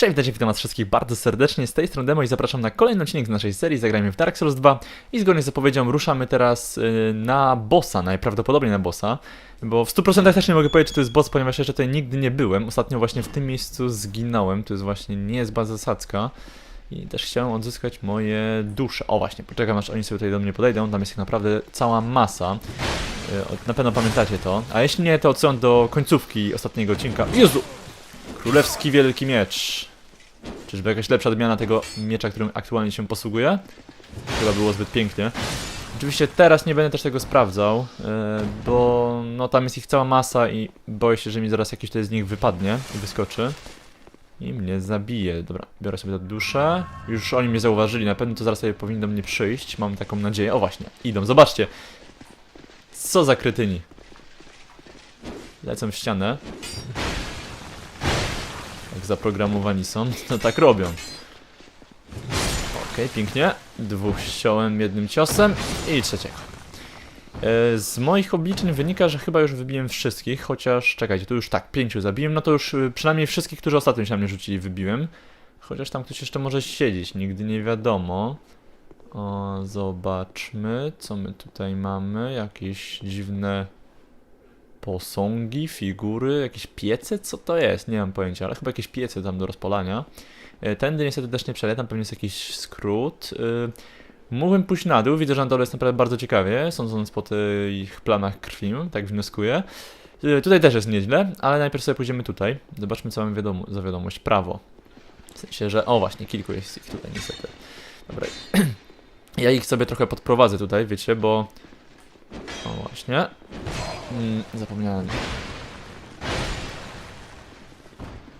Cześć, witajcie, witam was wszystkich bardzo serdecznie, z tej strony Demo i zapraszam na kolejny odcinek z naszej serii Zagrajmy w Dark Souls 2 i zgodnie z zapowiedzią ruszamy teraz y, na bossa, najprawdopodobniej na bossa, bo w 100% też nie mogę powiedzieć, czy to jest boss, ponieważ jeszcze tutaj nigdy nie byłem, ostatnio właśnie w tym miejscu zginąłem, to jest właśnie nie jest baza zasadzka i też chciałem odzyskać moje dusze. O właśnie, poczekam aż oni sobie tutaj do mnie podejdą, tam jest ich naprawdę cała masa. Y, Na pewno pamiętacie to. A jeśli nie, to odsyłam do końcówki ostatniego odcinka. Jezu! Królewski Wielki Miecz. Czyżby jakaś lepsza odmiana tego miecza, którym aktualnie się posługuję? Chyba było zbyt pięknie. Oczywiście teraz nie będę też tego sprawdzał, yy, bo no tam jest ich cała masa i boję się, że mi zaraz jakiś tutaj z nich wypadnie i wyskoczy. I mnie zabije. Dobra, biorę sobie tę duszę. Już oni mnie zauważyli, na pewno to zaraz sobie powinno mnie przyjść. Mam taką nadzieję. O właśnie, idą, zobaczcie. Co za krytyni. Lecą w ścianę. Jak zaprogramowani są, to tak robią. Okej, pięknie. Dwóch ściąłem jednym ciosem i trzeciego. E, Z moich obliczeń wynika, że chyba już wybiłem wszystkich, chociaż czekajcie, to już tak, pięciu zabiłem, no to już y, przynajmniej wszystkich, którzy ostatnio się na mnie rzucili, wybiłem. Chociaż tam ktoś jeszcze może siedzieć, nigdy nie wiadomo. O, zobaczmy, co my tutaj mamy. Jakieś dziwne posągi, figury, jakieś piece? Co to jest? Nie mam pojęcia, ale chyba jakieś piece tam do rozpalania. E, Tędy niestety też nie przeleciam, pewnie jest jakiś skrót. Y, Mógłbym pójść na dół, widzę, że na dole jest naprawdę bardzo ciekawie, sądząc po tych planach krwi, tak wnioskuję. Y, Tutaj też jest nieźle, ale najpierw sobie pójdziemy tutaj. Zobaczmy, co mamy wiadomo, za wiadomość. Prawo. W sensie, że... O, właśnie, kilku jest ich tutaj niestety. Dobra. Ja ich sobie trochę podprowadzę tutaj, wiecie, bo... O, właśnie. Mm, zapomniałem.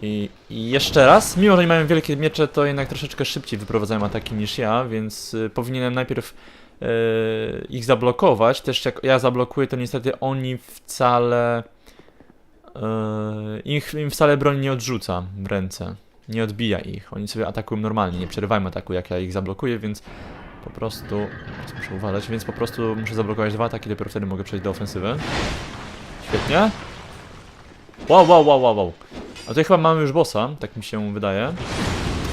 I, I jeszcze raz, mimo że nie mają wielkie miecze, to jednak troszeczkę szybciej wyprowadzają ataki niż ja, więc y, powinienem najpierw y, ich zablokować. Też jak ja zablokuję, to niestety oni wcale. y, ich, im wcale broń nie odrzuca w ręce. Nie odbija ich. Oni sobie atakują normalnie, nie przerywają ataku, jak ja ich zablokuję, więc po prostu. Muszę uważać, więc po prostu muszę zablokować dwa ataki, dopiero wtedy mogę przejść do ofensywy. Świetnie. Wow, wow, wow, wow, wow. A tutaj chyba mamy już bossa, tak mi się wydaje.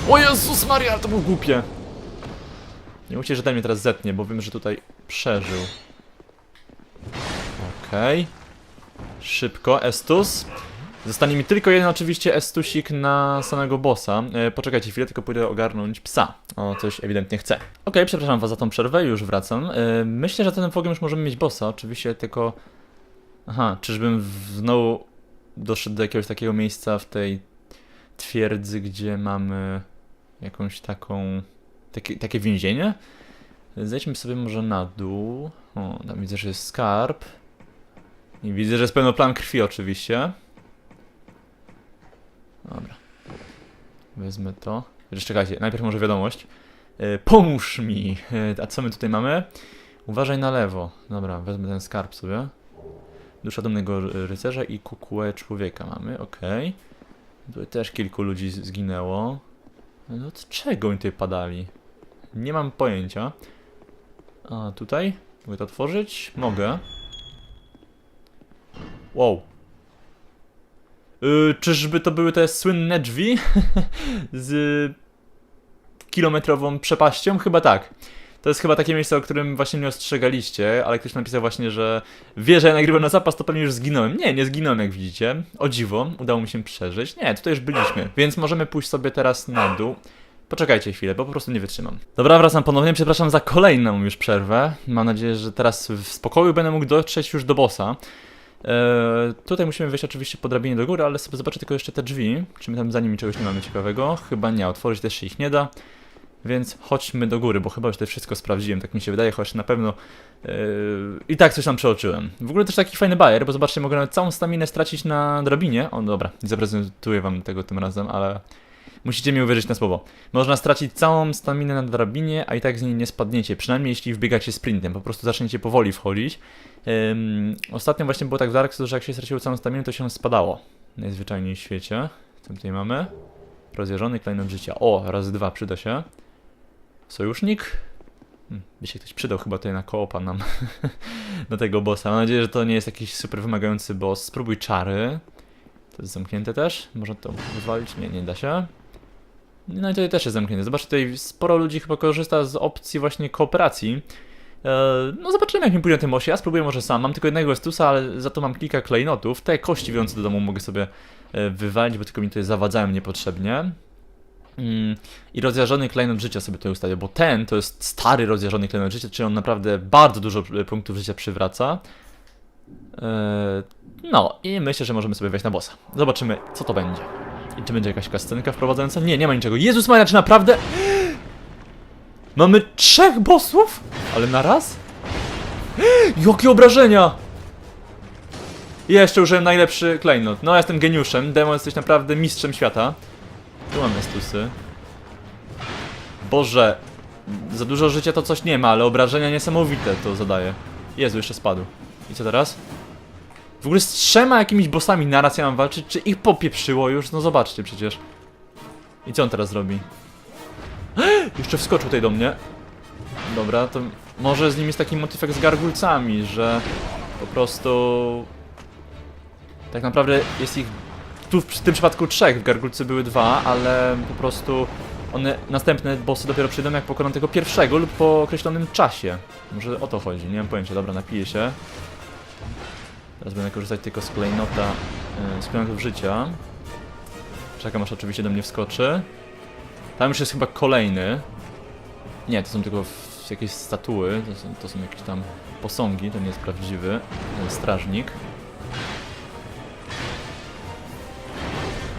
O Jezus Maria, to było głupie. Nie mówcie, że ten mnie teraz zetnie, bo wiem, że tutaj przeżył. Okej. Szybko, Estus. Zostanie mi tylko jeden oczywiście Estusik na samego bossa. E, poczekajcie chwilę, tylko pójdę ogarnąć psa. O, coś ewidentnie chce. Okej, przepraszam was za tą przerwę, już wracam. E, myślę, że ten fogiem już możemy mieć bossa, oczywiście tylko... Aha, czyżbym znowu doszedł do jakiegoś takiego miejsca w tej twierdzy, gdzie mamy jakąś taką. Takie, takie więzienie. Zejdźmy sobie może na dół. O, tam widzę, że jest skarb. I widzę, że jest pełno plan krwi, oczywiście. Dobra. Wezmę to. Jeszcze czekajcie, najpierw może wiadomość. E, pomóż mi! E, a co my tutaj mamy? Uważaj na lewo. Dobra, wezmę ten skarb sobie. Dusza dumnego ry- rycerza i kukłę człowieka mamy, okej. Tutaj też kilku ludzi zginęło. No od czego oni tutaj padali? Nie mam pojęcia. A tutaj? Mogę to otworzyć? Mogę. Wow. Yy, czyżby to były te słynne drzwi? z kilometrową przepaścią? Chyba tak. To jest chyba takie miejsce, o którym właśnie mnie ostrzegaliście, ale ktoś napisał właśnie, że wie, że ja nagrywam na zapas, to pewnie już zginąłem. Nie, nie zginąłem, jak widzicie. O dziwo, udało mi się przeżyć. Nie, tutaj już byliśmy, więc możemy pójść sobie teraz na dół. Poczekajcie chwilę, bo po prostu nie wytrzymam. Dobra, wracam ponownie, przepraszam za kolejną już przerwę. Mam nadzieję, że teraz w spokoju będę mógł dotrzeć już do bossa. Eee, tutaj musimy wejść oczywiście po drabinie do góry, ale sobie zobaczę tylko jeszcze te drzwi. Czy my tam za nimi czegoś nie mamy ciekawego? Chyba nie, otworzyć też się ich nie da. Więc chodźmy do góry, bo chyba już tutaj wszystko sprawdziłem, tak mi się wydaje, chociaż na pewno yy, i tak coś tam przeoczyłem. W ogóle też taki fajny bajer, bo zobaczcie, mogę nawet całą staminę stracić na drabinie. O, dobra, nie zaprezentuję wam tego tym razem, ale musicie mi uwierzyć na słowo. Można stracić całą staminę na drabinie, a i tak z niej nie spadniecie, przynajmniej jeśli wbiegacie sprintem, po prostu zaczniecie powoli wchodzić. Ym, ostatnio właśnie było tak w Dark Souls, że jak się straciło całą staminę, to się spadało. Najzwyczajniej w świecie. Co tutaj mamy? Rozjeżdżony klejnot życia. O, razy dwa przyda się. Sojusznik? Hmm, by się ktoś przydał chyba tutaj na koopa nam do tego bossa. Mam nadzieję, że to nie jest jakiś super wymagający boss. Spróbuj czary. To jest zamknięte też. Można to rozwalić? Nie, nie da się. No i tutaj też jest zamknięte. Zobacz, tutaj sporo ludzi chyba korzysta z opcji właśnie kooperacji. E, No zobaczymy jak mi pójdzie na tym osie. Ja spróbuję może sam. Mam tylko jednego Estusa, ale za to mam kilka klejnotów. Te kości wziące do domu mogę sobie e, wywalić, bo tylko mi tutaj zawadzają niepotrzebnie. Mm, I rozjarzony klejnot życia sobie tutaj ustawię, bo ten to jest stary rozjarzony klejnot życia, czyli on naprawdę bardzo dużo e, punktów życia przywraca. No i myślę, że możemy sobie wejść na bossa. Zobaczymy co to będzie. I czy będzie jakaś kascenka wprowadzająca? Nie, nie ma niczego. Jezus Maria, czy naprawdę... Mamy trzech bossów? Ale na raz? Jakie obrażenia! Jeszcze użyłem najlepszy klejnot. No, ja jestem geniuszem. Demo, jesteś naprawdę mistrzem świata. Tu mamy stusy. Boże, za dużo życia to coś nie ma, ale obrażenia niesamowite to zadaje. Jezu, jeszcze spadł. I co teraz? W ogóle z trzema jakimiś bossami naraz ja mam walczyć? Czy ich popieprzyło już? No zobaczcie przecież. I co on teraz robi? Jeszcze wskoczył tutaj do mnie. Dobra, to może z nim jest taki motyw jak z gargulcami, że po prostu... Tak naprawdę jest ich tu w tym przypadku trzech, w gargulcy były dwa, ale po prostu one, następne bossy dopiero przyjdą jak pokonam tego pierwszego lub po określonym czasie. Może o to chodzi, nie mam pojęcia. Dobra, napiję się. Teraz będę korzystać tylko z klejnota, yy, z klejnotów życia. Czekam aż oczywiście do mnie wskoczy. Tam już jest chyba kolejny. Nie, to są tylko jakieś statuły, to są, to są jakieś tam posągi, to nie jest prawdziwy yy, strażnik.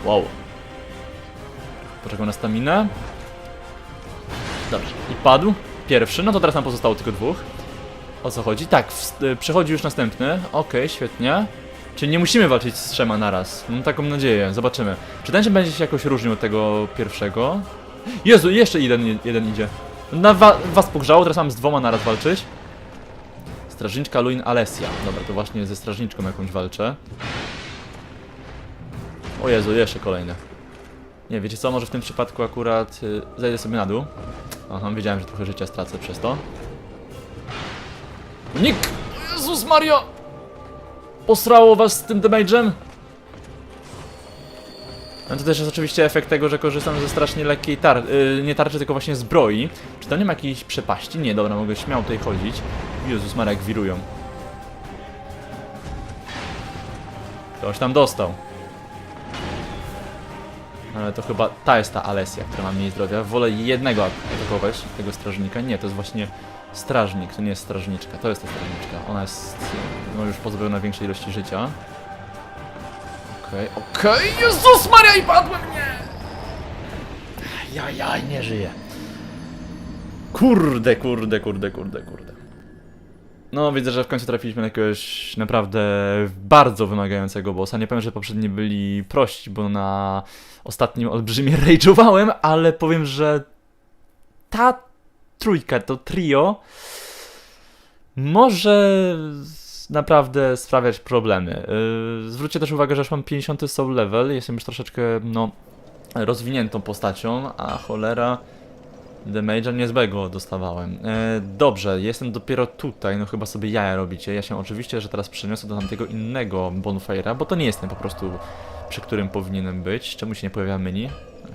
Wow. Poczekał na staminę. Dobrze. I padł. Pierwszy. No to teraz nam pozostało tylko dwóch. O co chodzi? Tak, y, przechodzi już następny. Okej, świetnie. Czyli nie musimy walczyć z trzema naraz. Mam taką nadzieję. Zobaczymy. Czy ten się będzie się jakoś różnił od tego pierwszego? Jezu, jeszcze jeden, jeden idzie. Na wa was pogrzało, teraz mam z dwoma naraz walczyć. Strażniczka Luin Alessia. Dobra, to właśnie ze strażniczką jakąś walczę. O Jezu, jeszcze kolejne. Nie, wiecie co, może w tym przypadku akurat y, zejdę sobie na dół. Aha, wiedziałem, że trochę życia stracę przez to. Nick! Jezus Mario! Posrało was z tym damage'em? No to też jest oczywiście efekt tego, że korzystam ze strasznie lekkiej tar y, nie tarczy, tylko właśnie zbroi. Czy to nie ma jakiejś przepaści? Nie, dobra, mogę śmiało tutaj chodzić. Jezus Maria, jak wirują. Ktoś tam dostał. Ale to chyba ta jest ta Alesja, która ma mniej zdrowia. Wolę jednego atakować, tego strażnika. Nie, to jest właśnie strażnik, to nie jest strażniczka. To jest ta strażniczka. Ona jest no, już pozbawiona większej ilości życia. Okej, okej, Jezus Maria i padłem, nie! Ja, ja, nie żyję. Kurde, kurde, kurde, kurde, kurde. No, widzę, że w końcu trafiliśmy na jakiegoś naprawdę bardzo wymagającego bossa. Nie powiem, że poprzedni byli prości, bo na ostatnim olbrzymie rage'owałem, ale powiem, że ta trójka, to trio może naprawdę sprawiać problemy. Yy, zwróćcie też uwagę, że już mam 50 soul level, jestem już troszeczkę, no, rozwiniętą postacią, a cholera damage'a niezłego dostawałem. E, dobrze, jestem dopiero tutaj, no chyba sobie jaja robicie. Ja się oczywiście, że teraz przeniosę do tamtego innego bonfire'a, bo to nie jest ten po prostu, przy którym powinienem być. Czemu się nie pojawia menu?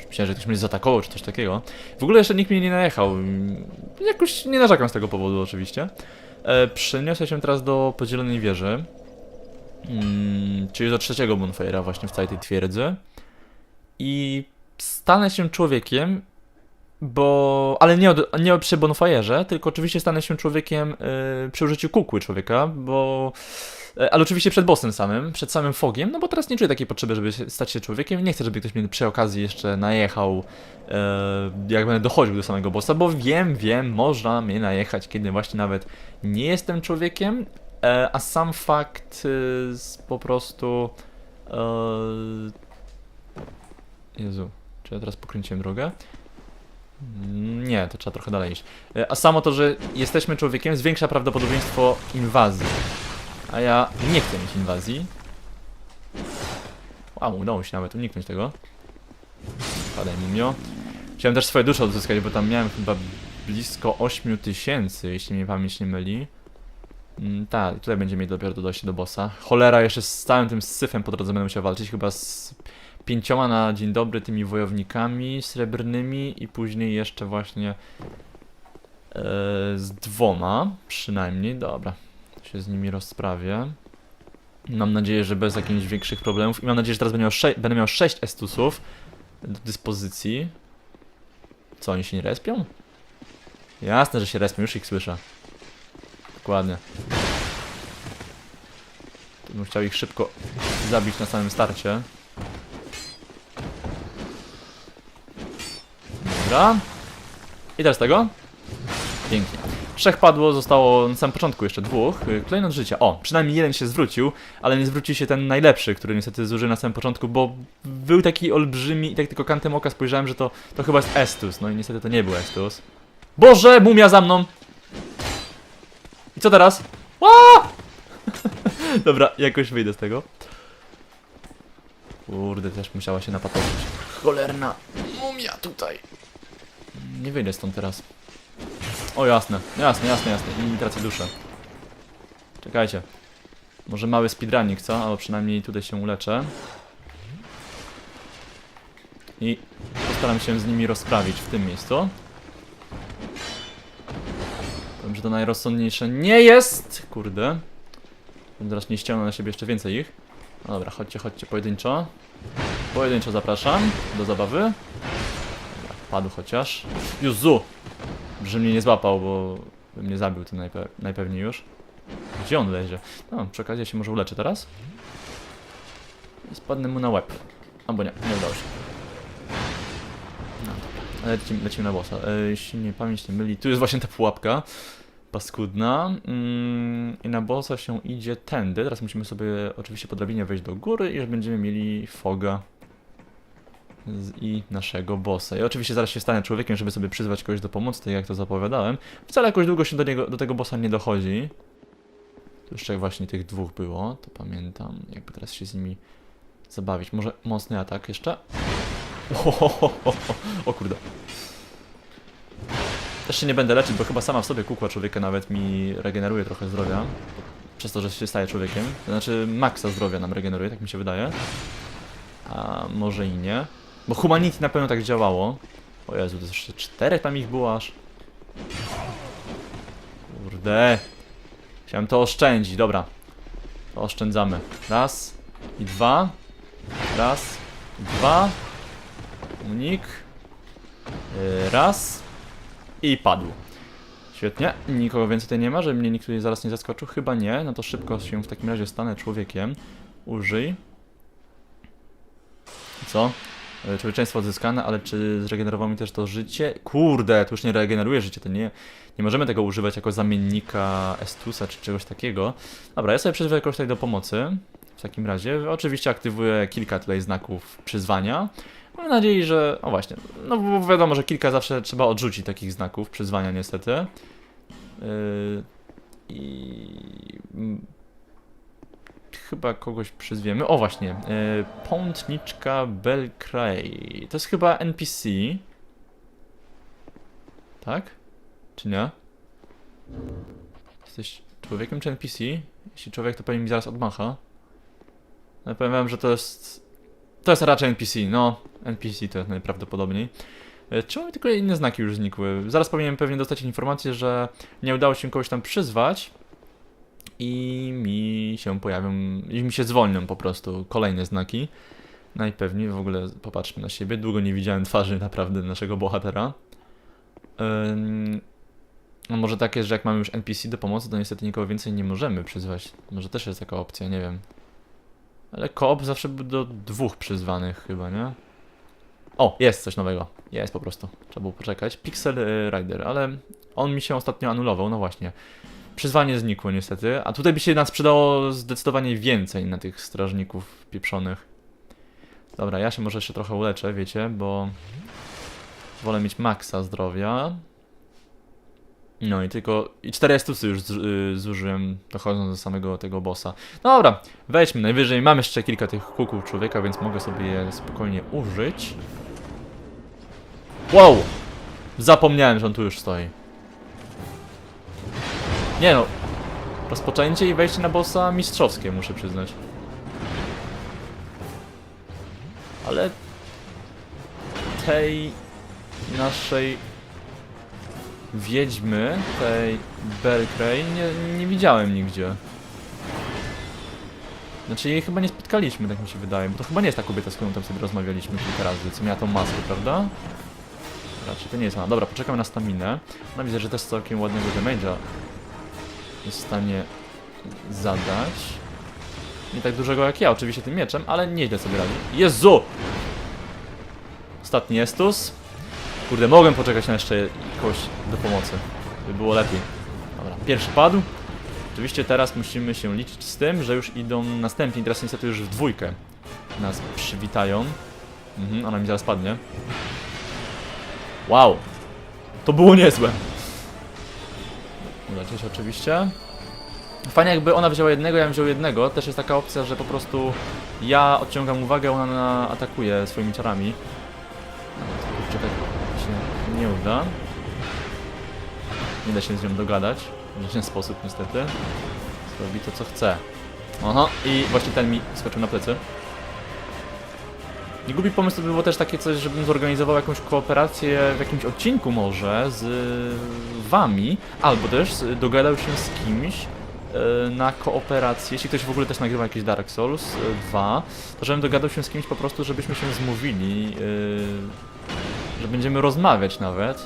Myślałem, że ktoś mnie zaatakował, czy coś takiego. W ogóle jeszcze nikt mnie nie najechał. Jakoś nie narzekam z tego powodu oczywiście. E, przeniosę się teraz do podzielonej wieży. Mm, czyli do trzeciego bonfire'a właśnie w całej tej twierdzy. I stanę się człowiekiem, bo... Ale nie, od, nie przy bonfire'ze, tylko oczywiście stanę się człowiekiem y, przy użyciu kukły człowieka, bo... e, Ale oczywiście przed bossem samym, przed samym fogiem, no bo teraz nie czuję takiej potrzeby, żeby stać się człowiekiem. Nie chcę, żeby ktoś mnie przy okazji jeszcze najechał, e, jak będę dochodził do samego bossa, bo wiem, wiem, można mnie najechać, kiedy właśnie nawet nie jestem człowiekiem, e, a sam fakt po prostu... Jezu, czy ja teraz pokręciłem drogę? Nie, to trzeba trochę dalej iść. A samo to, że jesteśmy człowiekiem, zwiększa prawdopodobieństwo inwazji. A ja nie chcę mieć inwazji. Wow, udało się nawet uniknąć tego. Padaj mumio. Chciałem też swoje dusze odzyskać, bo tam miałem chyba blisko 8 tysięcy, jeśli mnie pamięć nie myli. Mm, tak, tutaj będzie mieć dopiero dojście do bossa. Cholera, jeszcze z całym tym syfem po drodze będę musiał walczyć, chyba z pięcioma na dzień dobry tymi wojownikami srebrnymi i później jeszcze właśnie e, z dwoma przynajmniej. Dobra, się z nimi rozprawię. Mam nadzieję, że bez jakichś większych problemów. I mam nadzieję, że teraz będę miał, będę miał 6 estusów do dyspozycji. Co, oni się nie respią? Jasne, że się respią, już ich słyszę. Dokładnie. To bym chciał ich szybko zabić na samym starcie. Dobra. I teraz tego. Pięknie. Trzech padło, zostało na samym początku jeszcze dwóch. Y, Klejnot życia. O, przynajmniej jeden się zwrócił, ale nie zwrócił się ten najlepszy, który niestety zużył na samym początku, bo był taki olbrzymi i tak tylko kantem oka spojrzałem, że to, to chyba jest Estus. No i niestety to nie był Estus. Boże, mumia za mną! I co teraz? Ła! Dobra, jakoś wyjdę z tego. Kurde, też musiała się napatoczyć. Cholerna mumia tutaj. Nie wyjdę stąd teraz. O jasne, jasne, jasne, jasne. I tracę duszę. Czekajcie. Może mały speedrunnik, co? Albo przynajmniej tutaj się uleczę. I postaram się z nimi rozprawić w tym miejscu. Powiem, że to najrozsądniejsze nie jest! Kurde. Bym teraz nie ściągnął na siebie jeszcze więcej ich. No dobra, chodźcie, chodźcie, pojedynczo. Pojedynczo zapraszam do zabawy. Dobra, padł chociaż. Juzu! Że mnie nie złapał, bo by mnie zabił to najpe najpewniej już. Gdzie on lezie? No, przy okazji się może uleczę teraz. I spadnę mu na łeb. Albo nie, nie udało się. No dobra, lecimy, lecimy na bossa. E, jeśli nie pamięć nie myli, tu jest właśnie ta pułapka. Paskudna. Mm, I na bossa się idzie tędy. Teraz musimy sobie oczywiście po drabinie wejść do góry i już będziemy mieli foga i naszego bossa. I oczywiście zaraz się stanę człowiekiem, żeby sobie przyzwać kogoś do pomocy, tak jak to zapowiadałem. Wcale jakoś długo się do, niego, do tego bossa nie dochodzi. Tu jeszcze właśnie tych dwóch było, to pamiętam. Jakby teraz się z nimi zabawić. Może mocny atak jeszcze? O, o kurde. Też się nie będę leczyć, bo chyba sama w sobie kukła człowieka nawet mi regeneruje trochę zdrowia. Przez to, że się staje człowiekiem. To znaczy maksa zdrowia nam regeneruje, tak mi się wydaje. A może i nie. Bo Humanity na pewno tak działało. O Jezu, to jeszcze czterech tam ich było aż. Kurde. Chciałem to oszczędzić, dobra. To oszczędzamy. Raz i dwa. Raz, dwa. Unik. Yy, Raz. I padł. Świetnie. Nikogo więcej tutaj nie ma, żeby mnie nikt tutaj zaraz nie zaskoczył. Chyba nie. No to szybko się w takim razie stanę człowiekiem. Użyj. Co? E, Człowieczeństwo odzyskane, ale czy zregenerowało mi też to życie? Kurde, to już nie regeneruje życie, to nie, nie możemy tego używać jako zamiennika Estusa czy czegoś takiego. Dobra, ja sobie przyzwę jakoś tutaj do pomocy. W takim razie, oczywiście aktywuję kilka tutaj znaków przyzwania. Mam nadzieję, że... O właśnie, no bo wiadomo, że kilka zawsze trzeba odrzucić takich znaków przyzwania niestety. Yy, I... Chyba kogoś przyzwiemy. O właśnie, yy, Pątniczka Belcray. To jest chyba NPC. Tak? Czy nie? Jesteś człowiekiem czy NPC? Jeśli człowiek, to pewnie mi zaraz odmacha. Ale powiem wam, że to jest... To jest raczej NPC, no. NPC to jest najprawdopodobniej. E, Czemu mi tylko inne znaki już znikły? Zaraz powinienem pewnie dostać informację, że nie udało się kogoś tam przyzwać i mi się pojawią, i mi się zwolnią po prostu kolejne znaki. Najpewniej, w ogóle popatrzmy na siebie. Długo nie widziałem twarzy naprawdę naszego bohatera. Ym, no może tak jest, że jak mamy już NPC do pomocy, to niestety nikogo więcej nie możemy przyzwać. Może też jest taka opcja, nie wiem. Ale koop zawsze był do dwóch przyzwanych chyba, nie? O, jest coś nowego. Jest po prostu. Trzeba było poczekać. Pixel y, Rider, ale on mi się ostatnio anulował, no właśnie. Przyzwanie znikło niestety, a tutaj by się nas przydało zdecydowanie więcej na tych strażników pieprzonych. Dobra, ja się może jeszcze trochę uleczę, wiecie, bo wolę mieć maksa zdrowia. No i tylko. I 400 już z, y, zużyłem, dochodząc do samego tego bossa. Dobra, wejdźmy najwyżej. Mam jeszcze kilka tych kuków człowieka, więc mogę sobie je spokojnie użyć. Wow! Zapomniałem, że on tu już stoi. Nie no. Rozpoczęcie i wejście na bossa mistrzowskie, muszę przyznać. ale tej naszej wiedźmy, tej Belkray, nie, nie widziałem nigdzie. Znaczy jej chyba nie spotkaliśmy, tak mi się wydaje, bo to chyba nie jest ta kobieta, z którą tam sobie rozmawialiśmy kilka razy, co miała tą maskę, prawda? Raczej to nie jest ona. Dobra, poczekamy na staminę. No widzę, że też całkiem ładnego damage'a jest w stanie zadać. Nie tak dużego jak ja, oczywiście tym mieczem, ale nieźle sobie radzi. Jezu! Ostatni Estus. Kurde, mogłem poczekać na jeszcze kogoś do pomocy. By było lepiej. Dobra, pierwszy padł. Oczywiście teraz musimy się liczyć z tym, że już idą następni. Teraz niestety już w dwójkę nas przywitają. Mhm, ona mi zaraz padnie. Wow! To było niezłe. Uleczyć oczywiście. Fajnie jakby ona wzięła jednego, ja bym wziął jednego. Też jest taka opcja, że po prostu ja odciągam uwagę, ona na atakuje swoimi czarami. Kurczę, tak się nie uda. Nie da się z nią dogadać w żaden sposób niestety. Zrobi to co chce. Aha, i właśnie ten mi skoczył na plecy. Nie głupi pomysł by było też takie coś, żebym zorganizował jakąś kooperację w jakimś odcinku może z wami, albo też dogadał się z kimś e, na kooperację, jeśli ktoś w ogóle też nagrywa jakiś Dark Souls e, 2, to żebym dogadał się z kimś po prostu, żebyśmy się zmówili, że będziemy rozmawiać nawet.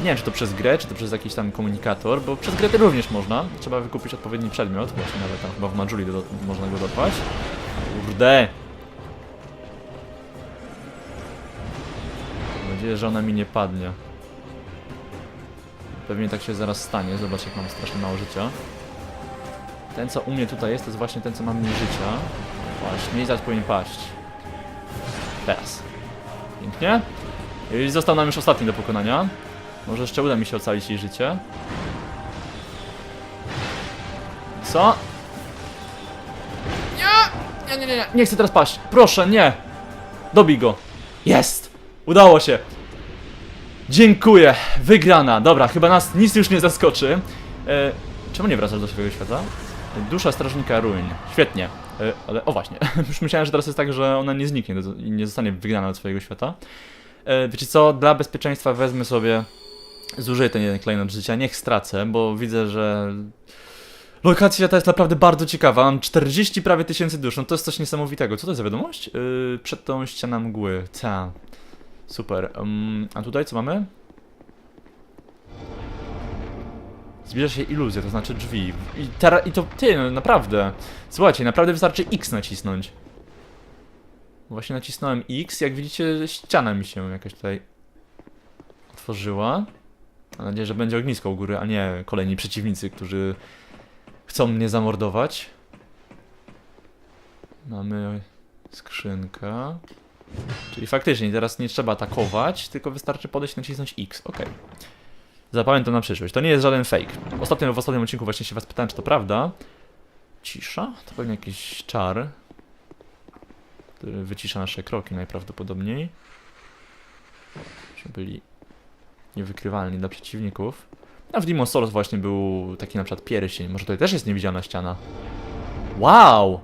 Nie wiem, czy to przez grę, czy to przez jakiś tam komunikator, bo przez grę również można. Trzeba wykupić odpowiedni przedmiot, właśnie nawet tam chyba w Majuli do, można go dorwać. Kurde! Nadzieję, że ona mi nie padnie. Pewnie tak się zaraz stanie. Zobacz, jak mam strasznie mało życia. Ten, co u mnie tutaj jest, to jest właśnie ten, co ma mniej życia. Właśnie, i zaraz powinien paść. Teraz. Pięknie. I został nam już ostatni do pokonania. Może jeszcze uda mi się ocalić jej życie. Co? Nie! Nie, nie, nie, nie. Nie chcę teraz paść. Proszę, nie. Dobij go. Jest! Udało się. Dziękuję. Wygrana. Dobra, chyba nas nic już nie zaskoczy. E, czemu nie wracasz do swojego świata? Dusza strażnika ruin. Świetnie. E, ale o właśnie. już myślałem, że teraz jest tak, że ona nie zniknie i nie zostanie wygrana od swojego świata. E, wiecie co? Dla bezpieczeństwa wezmę sobie zużyję ten jeden klejnot życia, niech stracę, bo widzę, że lokacja świata jest naprawdę bardzo ciekawa. Mam 40 prawie tysięcy dusz, no to jest coś niesamowitego. Co to jest za wiadomość? Yy, przed tą ścianą mgły. Ta. Super. Um, a tutaj co mamy? Zbliża się iluzja, to znaczy drzwi. I, i to ty, no, naprawdę. Słuchajcie, naprawdę wystarczy X nacisnąć. Właśnie nacisnąłem X, jak widzicie ściana mi się jakaś tutaj otworzyła. Mam nadzieję, że będzie ognisko u góry, a nie kolejni przeciwnicy, którzy chcą mnie zamordować. Mamy skrzynkę. Czyli faktycznie teraz nie trzeba atakować, tylko wystarczy podejść i nacisnąć X. Ok. Zapamiętam na przyszłość. To nie jest żaden fake. Ostatnio, w ostatnim odcinku właśnie się was pytałem, czy to prawda. Cisza? To pewnie jakiś czar, który wycisza nasze kroki najprawdopodobniej. Żeby byli niewykrywalni dla przeciwników. A w Demon Souls właśnie był taki na przykład pierścień. Może tutaj też jest niewidzialna ściana. Wow!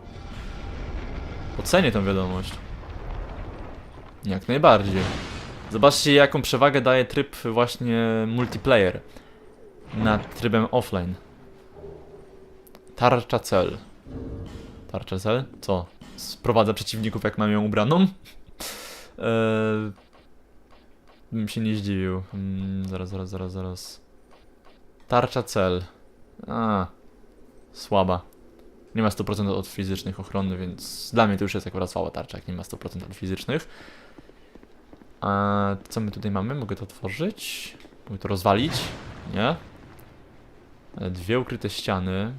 Ocenię tę wiadomość. Jak najbardziej. Zobaczcie jaką przewagę daje tryb właśnie multiplayer nad trybem offline. Tarcza cel. Tarcza cel? Co? Sprowadza przeciwników jak mam ją ubraną? Eee, bym się nie zdziwił. Mm, zaraz, zaraz, zaraz, zaraz. Tarcza cel. A, słaba. Nie ma 100% od fizycznych ochrony, więc dla mnie to już jest akurat słaba tarcza, jak nie ma 100% od fizycznych. A co my tutaj mamy? Mogę to otworzyć? Mogę to rozwalić? Nie? E, Dwie ukryte ściany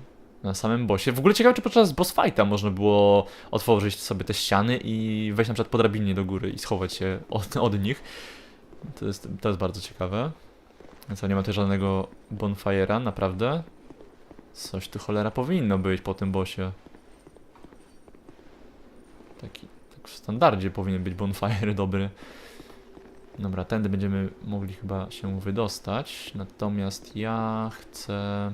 na samym bossie. W ogóle ciekawe, czy podczas boss fighta można było otworzyć sobie te ściany i wejść na przykład po drabinie do góry i schować się od, od nich. To jest, to jest bardzo ciekawe. Co, nie ma tutaj żadnego bonfire'a, naprawdę? Coś tu cholera powinno być po tym bossie. Taki, tak w standardzie powinien być bonfire dobry. Dobra, tędy będziemy mogli chyba się wydostać. Natomiast ja chcę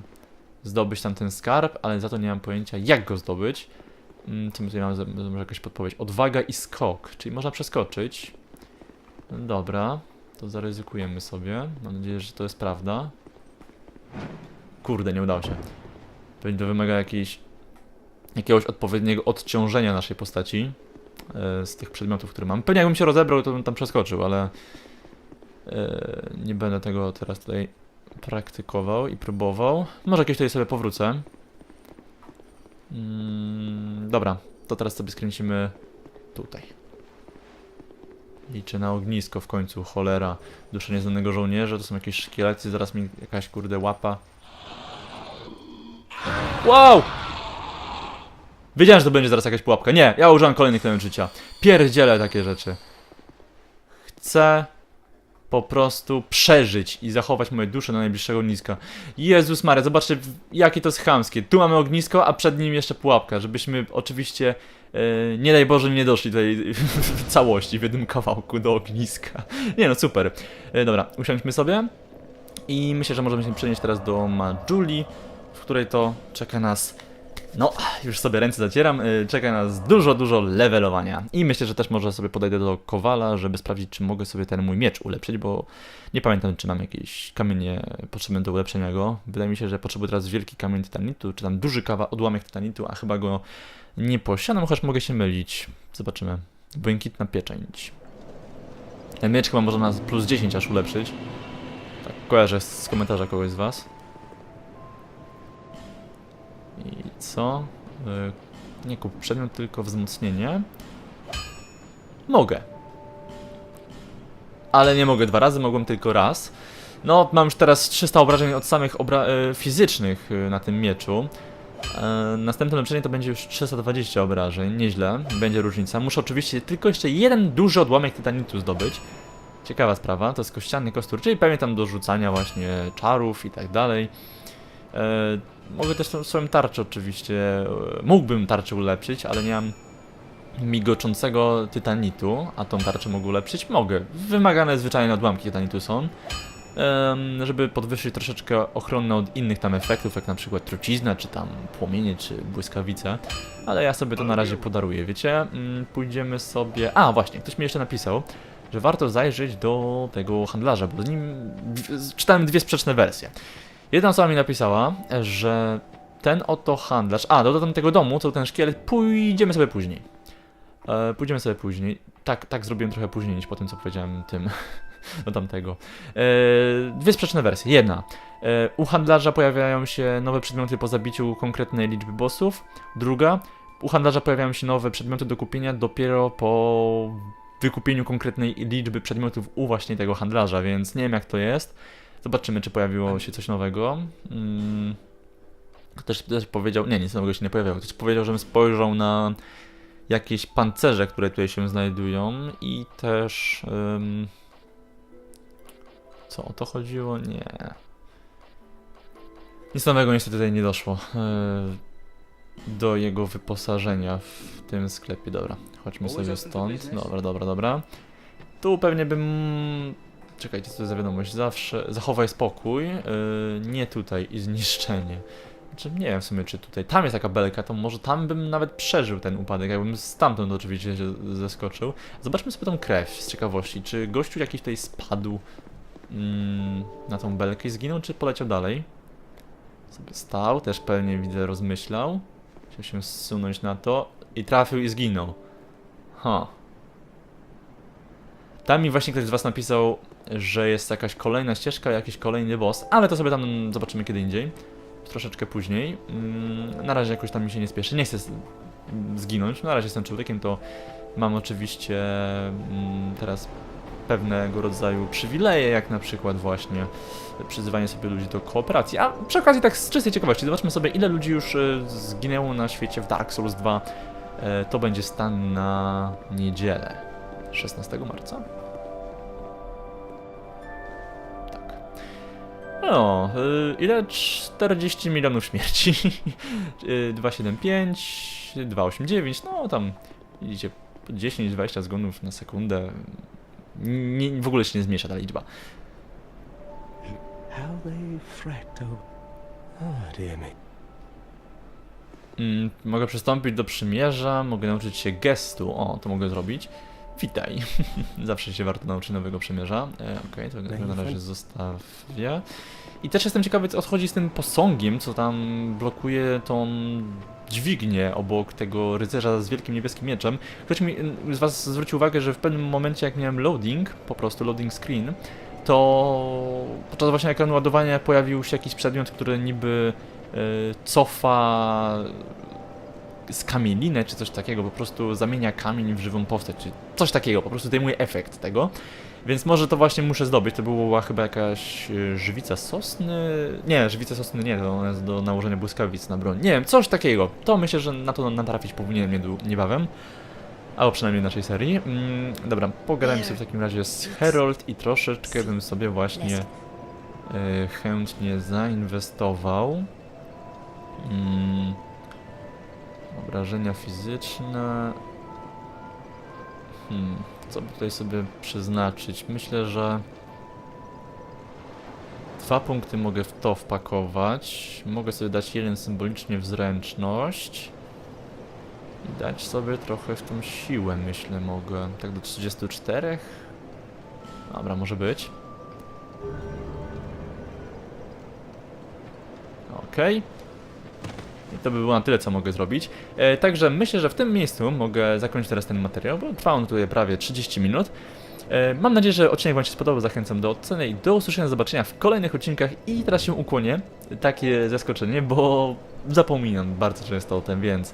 zdobyć tam ten skarb, ale za to nie mam pojęcia jak go zdobyć. Mm, Co my tutaj mamy? Może jakaś podpowiedź. Odwaga i skok, czyli można przeskoczyć. Dobra, to zaryzykujemy sobie. Mam nadzieję, że to jest prawda. Kurde, nie udało się. Pewnie to wymaga jakiejś, jakiegoś odpowiedniego odciążenia naszej postaci z tych przedmiotów, które mam. Pewnie jakbym się rozebrał, to bym tam przeskoczył, ale e, nie będę tego teraz tutaj praktykował i próbował. Może kiedyś tutaj sobie powrócę. Mm, dobra, to teraz sobie skręcimy tutaj. Liczę na ognisko w końcu, cholera. Dusza nieznanego żołnierza, to są jakieś szkielety, zaraz mi jakaś kurde łapa. Wow! Wiedziałem, że to będzie zaraz jakaś pułapka. Nie, ja używam kolejnych element życia. Pierdzielę takie rzeczy. Chcę po prostu przeżyć i zachować moje dusze do najbliższego ogniska. Jezus Maria, zobaczcie jakie to jest chamskie. Tu mamy ognisko, a przed nim jeszcze pułapka, żebyśmy oczywiście, e, nie daj Boże, nie doszli tutaj w całości, w jednym kawałku do ogniska. Nie no, super. E, dobra, usiądźmy sobie i myślę, że możemy się przenieść teraz do Majuli, w której to czeka nas no, już sobie ręce zacieram. y, Czeka nas dużo, dużo levelowania. I myślę, że też może sobie podejdę do Kowala, żeby sprawdzić, czy mogę sobie ten mój miecz ulepszyć, bo nie pamiętam, czy mam jakieś kamienie potrzebne do ulepszenia go. Wydaje mi się, że potrzebuję teraz wielki kamień tytanitu, czy tam duży kawa, odłamek tytanitu, a chyba go nie posiadam, chociaż mogę się mylić. Zobaczymy. Błękitna pieczęć. Ten miecz chyba może nas plus 10 aż ulepszyć. Tak, kojarzę z komentarza kogoś z was. I co? Y, Nie kup przedmiot, tylko wzmocnienie. Mogę. Ale nie mogę dwa razy, mogłem tylko raz. No, mam już teraz 300 obrażeń od samych y, fizycznych y, na tym mieczu. Następne lepszenie to będzie już 320 obrażeń, nieźle, będzie różnica. Muszę oczywiście tylko jeszcze jeden duży odłamek tytanitu zdobyć. Ciekawa sprawa, to jest kościany kostur, czyli pewnie tam do rzucania właśnie czarów i tak dalej. Mogę też swoją tarczę oczywiście, e, mógłbym tarczę ulepszyć, ale nie mam migoczącego tytanitu, a tą tarczę mogę ulepszyć? Mogę. Wymagane zwyczajne odłamki tytanitu są. Żeby podwyższyć troszeczkę ochronę od innych tam efektów, jak na przykład trucizna, czy tam płomienie, czy błyskawice. Ale ja sobie to na razie podaruję, wiecie? Mm, Pójdziemy sobie... A, właśnie, ktoś mi jeszcze napisał, że warto zajrzeć do tego handlarza, bo z nim czytałem dwie sprzeczne wersje. Jedna osoba mi napisała, że ten oto handlarz... A, do, tego domu, co ten szkielet, pójdziemy sobie później. E, pójdziemy sobie później. Tak, tak zrobiłem trochę później niż po tym, co powiedziałem tym do tamtego. E, dwie sprzeczne wersje. Jedna. E, u handlarza pojawiają się nowe przedmioty po zabiciu konkretnej liczby bossów. Druga. U handlarza pojawiają się nowe przedmioty do kupienia dopiero po wykupieniu konkretnej liczby przedmiotów u właśnie tego handlarza, więc nie wiem jak to jest. Zobaczymy, czy pojawiło się coś nowego. Mm. Ktoś też powiedział, nie, nic nowego się nie pojawiało. Ktoś powiedział, żebym spojrzał na jakieś pancerze, które tutaj się znajdują i też... ym, co o to chodziło? Nie. Nic nowego niestety tutaj nie doszło. yy, Do jego wyposażenia w tym sklepie. Dobra, chodźmy sobie stąd. Dobra, dobra, dobra. Tu pewnie bym. Czekajcie, co to za wiadomość? Zawsze zachowaj spokój. yy, Nie tutaj i zniszczenie. Znaczy, nie wiem w sumie, czy tutaj. Tam jest taka belka, to może tam bym nawet przeżył ten upadek, jakbym stamtąd oczywiście się zeskoczył. Zobaczmy sobie tą krew z ciekawości. Czy gościu jakiś tutaj spadł mm, na tą belkę i zginął, czy poleciał dalej? Sobie stał, też pewnie widzę, rozmyślał. Chciał się zsunąć na to i trafił i zginął. Ha. Tam mi właśnie ktoś z was napisał, że jest jakaś kolejna ścieżka, jakiś kolejny boss, ale to sobie tam zobaczymy kiedy indziej. Troszeczkę później. Mm, Na razie jakoś tam mi się nie spieszy. Nie chcę zginąć. Na razie jestem człowiekiem, to mam oczywiście mm, teraz pewnego rodzaju przywileje, jak na przykład właśnie przyzywanie sobie ludzi do kooperacji. A przy okazji tak z czystej ciekawości, zobaczmy sobie ile ludzi już e, zginęło na świecie w Dark Souls 2. E, To będzie stan na niedzielę. 16 marca? No, y, ile? 40 milionów śmierci. Y, 275, 289, no tam widzicie 10-20 zgonów na sekundę. Nie, w ogóle się nie zmniejsza ta liczba. Me. Mm, mogę przystąpić do przymierza, mogę nauczyć się gestu. O, to mogę zrobić. Witaj. Zawsze się warto nauczyć nowego przymierza. E, Okej, to mi na razie zostawię. I też jestem ciekawy, co odchodzi z tym posągiem, co tam blokuje tą dźwignię obok tego rycerza z wielkim niebieskim mieczem. Ktoś mi z Was zwrócił uwagę, że w pewnym momencie, jak miałem loading, po prostu loading screen, to podczas właśnie ekranu ładowania pojawił się jakiś przedmiot, który niby e, cofa z kamielinę czy coś takiego, po prostu zamienia kamień w żywą postać, czy coś takiego, po prostu zdejmuje efekt tego. Więc może to właśnie muszę zdobyć. To była chyba jakaś e, żywica sosny. Nie, żywica sosny nie, to ona jest do nałożenia błyskawic na broń. Nie wiem, coś takiego. To myślę, że na to natrafić powinienem niebawem. Albo przynajmniej w naszej serii. Mm, dobra, pogadajmy sobie w takim razie z Harold i troszeczkę bym sobie właśnie e, chętnie zainwestował. Mm, obrażenia fizyczne. Hmm, co by tutaj sobie przeznaczyć? Myślę, że dwa punkty mogę w to wpakować. Mogę sobie dać jeden symbolicznie w zręczność. I dać sobie trochę w tą siłę, myślę, mogę. Tak do 34. Dobra, może być. Okej. To by było na tyle, co mogę zrobić. E, także myślę, że w tym miejscu mogę zakończyć teraz ten materiał, bo trwał on tutaj prawie 30 minut. E, mam nadzieję, że odcinek Wam się spodobał. Zachęcam do oceny i do usłyszenia, zobaczenia w kolejnych odcinkach. I teraz się ukłonię. Takie zaskoczenie, bo zapominam bardzo często o tym, więc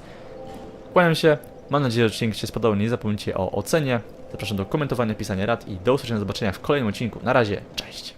kłaniam się. Mam nadzieję, że odcinek się spodobał. Nie zapomnijcie o ocenie. Zapraszam do komentowania, pisania rad i do usłyszenia, zobaczenia w kolejnym odcinku. Na razie, cześć!